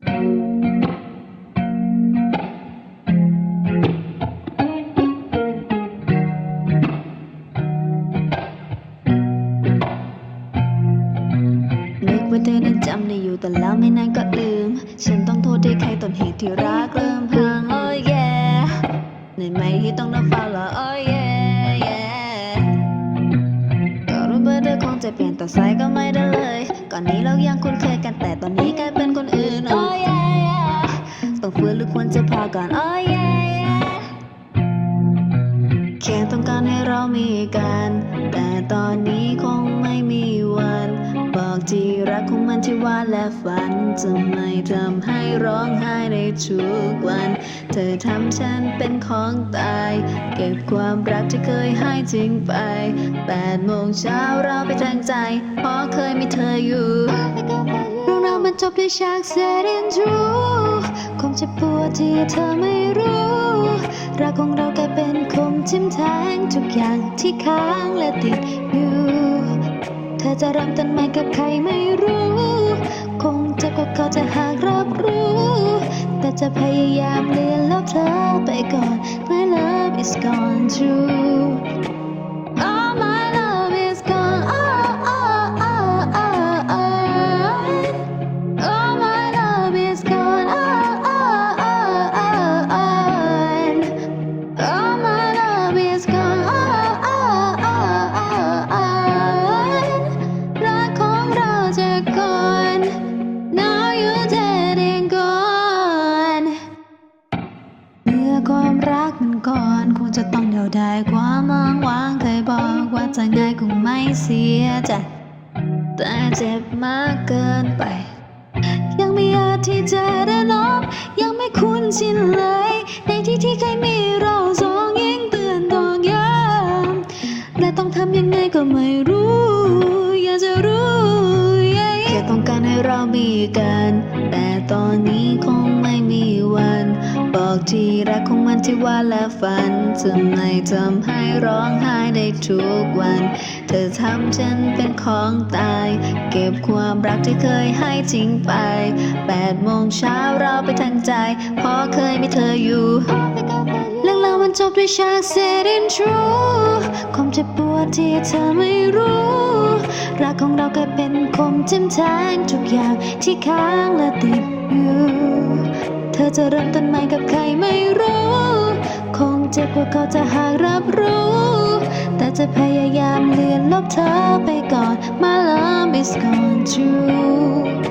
นึกว่าเธอนั้นจำได้อยู่แต่แล้วไม่นานก็ลืม ฉันต้องโทษที่ใครต้นเหตุที่รักเริ่มพัง oh yeah ในไหมที่ต้องนับฟังละ oh yeah yeah ก็รู้ว่าเธอคงจะเปลี่ยนแต่สายก็ไม่ได้เลย ก่อนนี้เรายังคุ้นเคยกันแต่ตอนนี้กลายเป็นค ต้องฟื้นหรือควรจะพอก่อน oh yeah yeah แค่ต้องการให้เรามีกัน แต่ตอนนี้คงไม่มีวัน บอกที่รักของมันที่ว่าและฝันจะไม่ทำให้ร้องไห้ในทุกวัน เธอทำฉันเป็นของตาย เก็บความรักที่เคยให้ทิ้งไปแปดโมงเช้าเราไปทางใจ เพราะเคยมีเธออยู่ เรื่องราวมันจบด้วยฉาก sad and true คงจะปวดที่เธอไม่รู้ รักของเรากลายเป็นคมทิ่มแทงทุกอย่างที่ค้างและติดอยู่ เธอจะเริ่มต้นใหม่กับใครไม่รู้ คงเจ็บกว่าเขาจะหากรับรู้ แต่จะพยายามเลือนลบเธอไปก่อน My love is gone too รักมันก่อนคงจะต้องเดาได้ความมองวางเคยบอกว่าจะง่ายคงไม่เสียใจแต่เจ็บมากเกินไป ยังไม่อาจที่จะได้ลบยังไม่คุ้นชินเลย ในที่ที่เคยมีเราสองยิ่งเตือนตอกย้ำและต้องทำยังไงก็ไม่รู้ อยากจะรู้แค่ต้องการให้เรามีกัน แต่ตอนนี้คง ที่รักของมันที่ว่าและฝันจะไม่ทำให้ร้องไห้ได้ทุกวัน เธอทำฉันเป็นของตาย เก็บความรักที่เคยให้ทิ้งไปแปดโมงเช้าเราไปทางใจ เพราะเคยมีเธออยู่เรื่องราวมันจบด้วยฉาก sad and true ความเจ็บปวดที่เธอไม่รู้ รักของเรากลายเป็นคมจิ้มแทงทุกอย่างที่ค้างและติดอยู่ อจะเริ่มต้นใหม่กับใครไม่รู้ คงเจ็บกว่าเขาจะหากรับรู้ แต่จะพยายามเลือนลบเธอไปก่อน My love is gone too